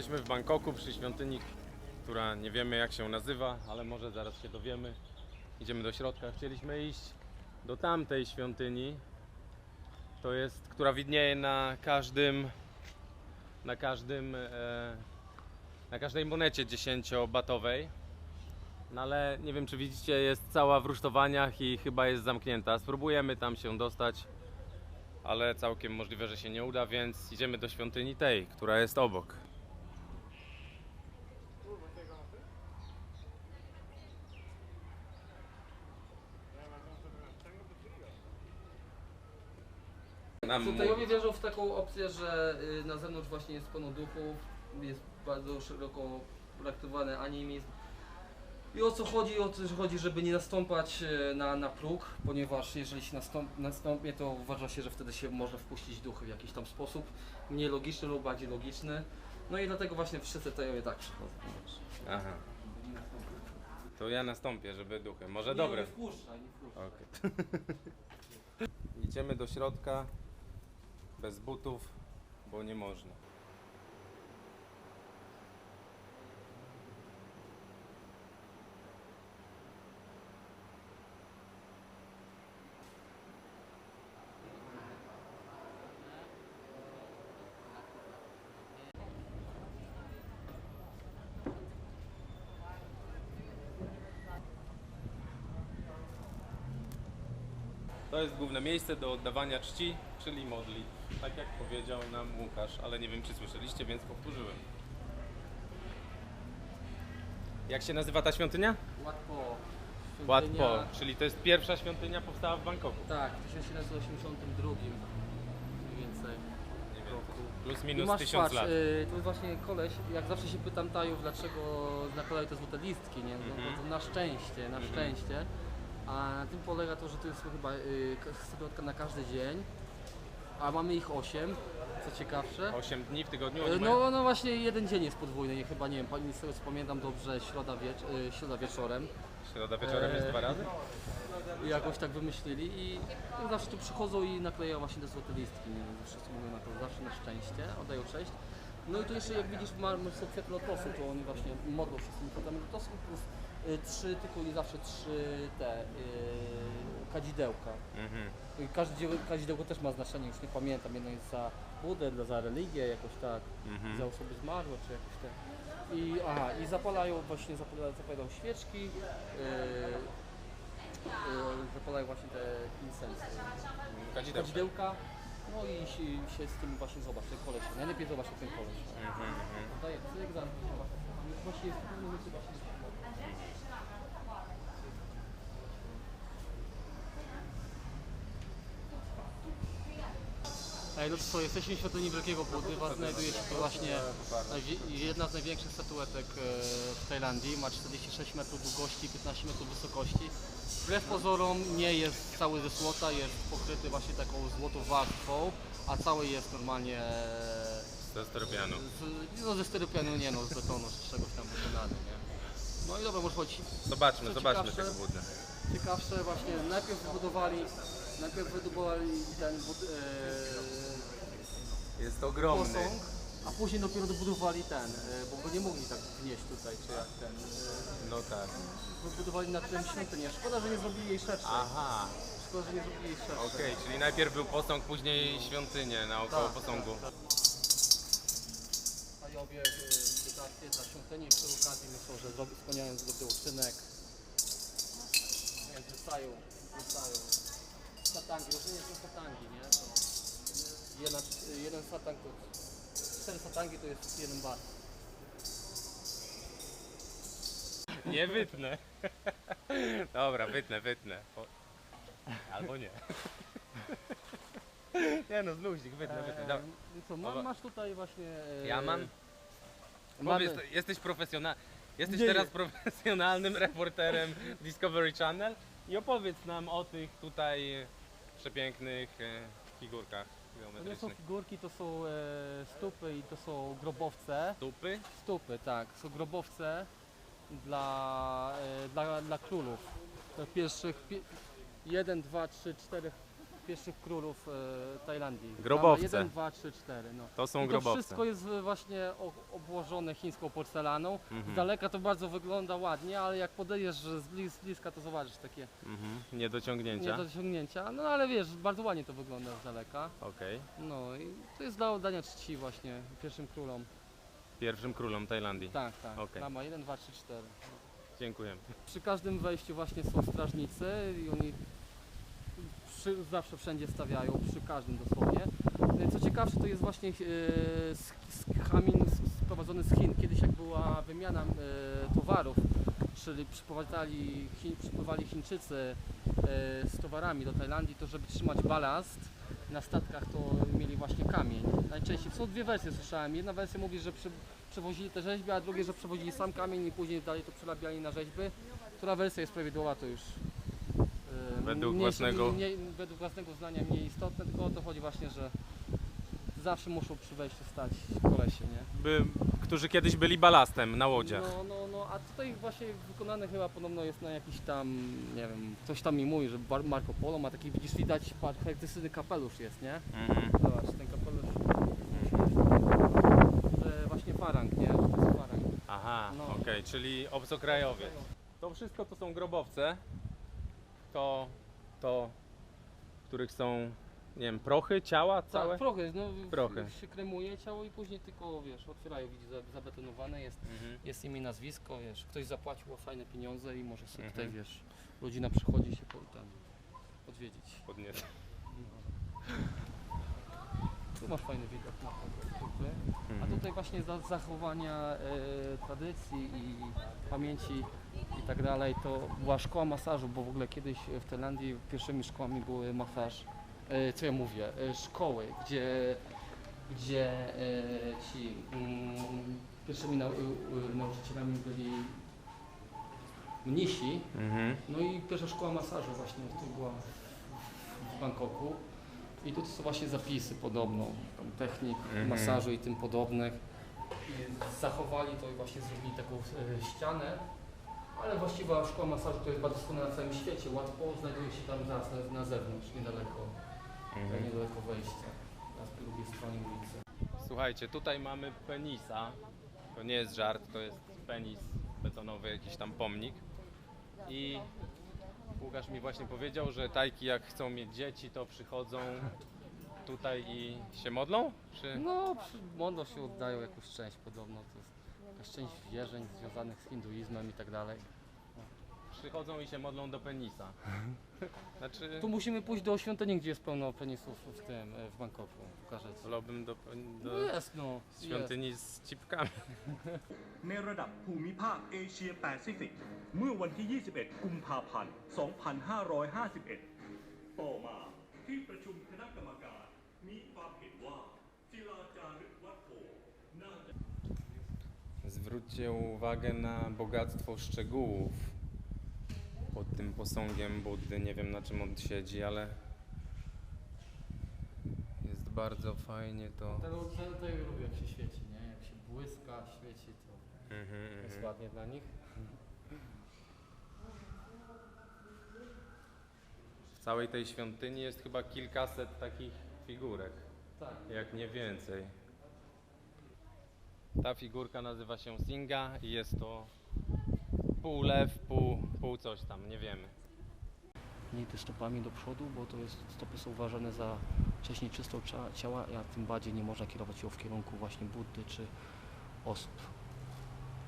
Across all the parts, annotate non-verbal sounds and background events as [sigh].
Jesteśmy w Bangkoku przy świątyni, która nie wiemy jak się nazywa, ale może zaraz się dowiemy. Idziemy do środka. Chcieliśmy iść do tamtej świątyni. To jest, która widnieje na każdym na każdym e, na każdej monecie 10-batowej. No ale nie wiem czy widzicie, jest cała w rusztowaniach i chyba jest zamknięta. Spróbujemy tam się dostać, ale całkiem możliwe, że się nie uda, więc idziemy do świątyni tej, która jest obok. Nam Tutaj wierzą w taką opcję, że y, na zewnątrz właśnie jest pełno duchów, jest bardzo szeroko praktykowany animizm. I o co chodzi? O to że chodzi, żeby nie nastąpać e, na, na próg, ponieważ jeżeli się nastąp, nastąpię, to uważa się, że wtedy się może wpuścić duchy w jakiś tam sposób, mniej logiczny lub bardziej logiczny. No i dlatego właśnie wszyscy tutaj tak przychodzą. Aha, to ja nastąpię, żeby duchy. Może dobre. Nie wpuszczaj, nie wpuszczaj. Okej. [laughs] Idziemy do środka bez butów, bo nie można. To jest główne miejsce do oddawania czci, czyli modli. Tak jak powiedział nam Łukasz, ale nie wiem czy słyszeliście, więc powtórzyłem. Jak się nazywa ta świątynia? Łatwo. Wat Świątynia- Po, czyli to jest pierwsza świątynia powstała w Bangkoku. Tak, w 1782 mniej więcej. Nie wiem, roku. plus minus masz tysiąc patrz, lat. y, tu właśnie koleś, jak zawsze się pytam Tajów, dlaczego nakładają te złote listki, nie? No, Mhm. to na szczęście, na Mhm. szczęście. A na tym polega to, że to jest chyba y, na każdy dzień, a mamy ich 8, co ciekawsze. 8 dni w tygodniu Y, oni mają? No, no właśnie jeden dzień jest podwójny, nie, chyba nie wiem, pani- z tego co pamiętam dobrze, środa, wiecz, y, środa wieczorem. Środa wieczorem jest Eee. dwa razy? I jakoś tak wymyślili i zawsze tu przychodzą i naklejają właśnie te złote listki, nie wiem, wszyscy mówią na to zawsze na szczęście, oddają cześć. No i tu jeszcze jak widzisz ma mnóstwo kwiat lotosu, to oni właśnie modlą się z tymi kwiatami lotosu plus trzy, tylko i zawsze trzy te y, kadzidełka. Mhm. I Każde kadzidełko też ma znaczenie, już nie pamiętam, jedno jest za Budę, za religię jakoś tak, Mhm. za osoby zmarłe czy jakoś tak. I aha, i zapalają właśnie zapalają, zapalają świeczki, yy, yy, zapalają właśnie te incensy, Kadzidełka. kadzidełka. No i się, się z tym właśnie zobacz, ten koleś, najlepiej zobacz ten koleś. Mhm, mhm. Daję zobacz. Właśnie jest pewnym momencie właśnie Ej, no to co, jesteśmy w świątyni Wielkiego Buddy, znajduje się tu właśnie najwi- jedna z największych statuetek e, w Tajlandii, ma 46 metrów długości, 15 metrów wysokości. Wbrew pozorom nie jest cały ze złota, jest pokryty właśnie taką złotą warstwą, a cały jest normalnie e, To jest torbianu. z, no ze styropianu, nie no, z betonu, z czegoś tam wykonany, nie? No i dobra, może chodzić. Zobaczmy, zobaczmy ciekawsze- tego Buddę. Ciekawsze właśnie, najpierw wybudowali, najpierw wybudowali ten e, Jest ogromny. posąg, a później dopiero dobudowali ten, e, bo go nie mogli tak wnieść tutaj, czy jak ten. No tak. E, wybudowali na tym świątynię. Szkoda, że nie zrobili jej szerszej. Aha, Szkoda, że nie zrobili jej szerszej. okej, czyli najpierw był posąg, później świątynię naokoło Tak, posągu. Tajowie wydawcy dla świątyni przy okazji myślą, że zrobi, spełniają dobry uczynek. Wrzucają, wrzucają satangi, różnie są satangi, nie? To jedna, jeden satang to, cztery satangi to jest jeden bar. Nie wytnę. Dobra, wytnę, wytnę. O. Albo nie. Nie no, zluźnik, wytnę, wytnę. Dobra. Eee, co, ma, Dobra. masz tutaj właśnie... e, Ja mam? mamy- Powiedz, jesteś profesjonal... Jesteś Nie, teraz nie. profesjonalnym reporterem Discovery Channel i opowiedz nam o tych tutaj przepięknych e, figurkach To nie są geometrycznych. figurki, to są e, stupy i to są grobowce. Stupy? Stupy, tak. Są grobowce dla, e, dla, dla królów. To pierwszych pie, jeden, dwa, trzy, cztery pierwszych królów e, Tajlandii. Grobowce. 1, 2, 3, 4. No. To są I to grobowce. wszystko jest e, właśnie o- obłożone chińską porcelaną. Z Mhm. daleka to bardzo wygląda ładnie, ale jak podejdziesz z, blis, z bliska, to zobaczysz takie Mhm. nie Niedociągnięcia. do osiągnięcia. No ale wiesz, bardzo ładnie to wygląda z daleka. Okej. No i to jest dla oddania czci właśnie pierwszym królom. Pierwszym królom Tajlandii. Tak, tak. Okej. Lama 1, 2, 3, 4. Dziękujemy. Przy każdym wejściu właśnie są strażnicy i oni przy, zawsze wszędzie stawiają, przy każdym dosłownie. E, Co ciekawsze, to jest właśnie e, z, z sprowadzony z Chin. Kiedyś jak była wymiana e, towarów, czyli przypływali, Chiń, przypływali Chińczycy z towarami do Tajlandii, to żeby trzymać balast na statkach, to mieli właśnie kamień. Najczęściej są dwie wersje słyszałem. Jedna wersja mówi, że przy, przewozili te rzeźby, a drugie, że przewozili sam kamień i później dalej to przerabiali na rzeźby. Która wersja jest prawidłowa, to już Według mniejsze- własnego- mniej, według własnego zdania mniej istotne, tylko o to chodzi właśnie, że zawsze muszą przy wejściu stać kolesie, nie? By, którzy kiedyś byli balastem na łodziach. No, no, no, a tutaj właśnie wykonane chyba podobno jest na jakiś tam, nie wiem, ktoś tam mi mówi, że Marco Polo ma taki, widzisz, widać, charakterystyczny kapelusz jest, nie? Mhm. Zobacz, ten kapelusz, że właśnie farang, nie? Że to jest farang. Aha, No. okej, czyli obcokrajowiec. To wszystko to są grobowce. To, to, w których są, nie wiem, prochy, ciała całe? Tak, prochy, no, Prochy. się kremuje ciało i później tylko, wiesz, otwierają, widzisz, za- zabetonowane jest, Mhm. jest imię, nazwisko, wiesz, ktoś zapłacił fajne pieniądze i może sobie Mhm. tutaj, wiesz, rodzina przychodzi się po, tam, odwiedzić. Podniecę. Tu masz fajny widok na. A Mhm. tutaj właśnie za zachowania e, tradycji i pamięci tak dalej, to była szkoła masażu, bo w ogóle kiedyś w Tajlandii pierwszymi szkołami były masaż, e, co ja mówię, e, szkoły, gdzie, gdzie e, ci mm, pierwszymi nau nauczycielami byli mnisi, Mhm. no i pierwsza szkoła masażu właśnie tu była w Bangkoku. I tu są właśnie zapisy podobno, tam technik Mhm. masażu i tym podobnych. I zachowali to i właśnie zrobili taką e, ścianę. Ale właściwa szkoła masażu to jest bardzo słynna na całym świecie. Łatwo znajduje się tam zaraz na, na zewnątrz, niedaleko, Mhm. niedaleko wejścia. Na drugiej stronie ulicy. Słuchajcie, tutaj mamy penisa. To nie jest żart, to jest penis betonowy, jakiś tam pomnik. I Łukasz mi właśnie powiedział, że tajki jak chcą mieć dzieci, to przychodzą tutaj i się modlą? Czy... No, przy- modlą się oddają jakąś część podobno. To jest jakaś część wierzeń związanych z hinduizmem i tak dalej. Przychodzą i się modlą do penisa. [laughs] Znaczy, Tu musimy pójść do świątyni, gdzie jest pełno penisów w tym, e, w Bangkoku. Pokażę ci. wolałbym do, No do jest no. Jest. świątyni z cipkami. [laughs] ในระดับภูมิภาคเอเชียแปซิฟิก เมื่อวันที่ 21 กุมภาพันธ์ 2551 ต่อมาที่ประชุมคณะกรรมการมีความเห็นว่า Zwróćcie uwagę na bogactwo szczegółów pod tym posągiem Buddy. Nie wiem na czym on siedzi, ale jest bardzo fajnie to. Tego tutaj lubię jak się świeci, nie? Jak się błyska, świeci, to Mhm, jest mhm. ładnie dla nich. W całej tej świątyni jest chyba kilkaset takich figurek, Tak. jak nie więcej. Ta figurka nazywa się Singa i jest to pół lew, pół, pół coś tam, nie wiemy. Nie idę stopami do przodu, bo to jest, stopy są uważane za wcześniej czystą cia- ciała, a tym bardziej nie można kierować ją w kierunku właśnie Buddy czy osób.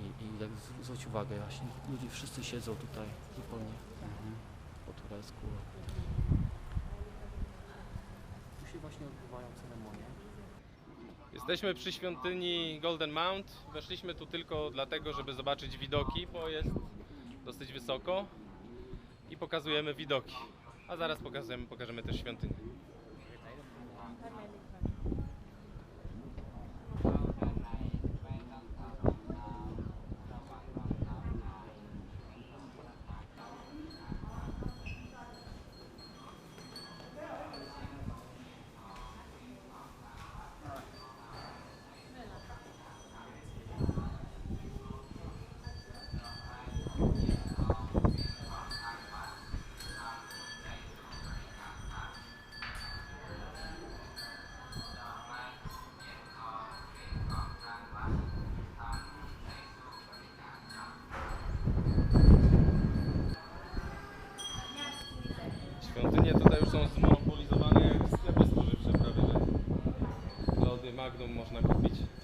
I, i jak zwróć uwagę, właśnie ludzie wszyscy siedzą tutaj zupełnie po turecku. Tu się właśnie odbywają ceremonie. Jesteśmy przy świątyni Golden Mount. Weszliśmy tu tylko dlatego, żeby zobaczyć widoki, bo jest dosyć wysoko i pokazujemy widoki. A zaraz pokażemy, pokażemy też świątynię. можно купить.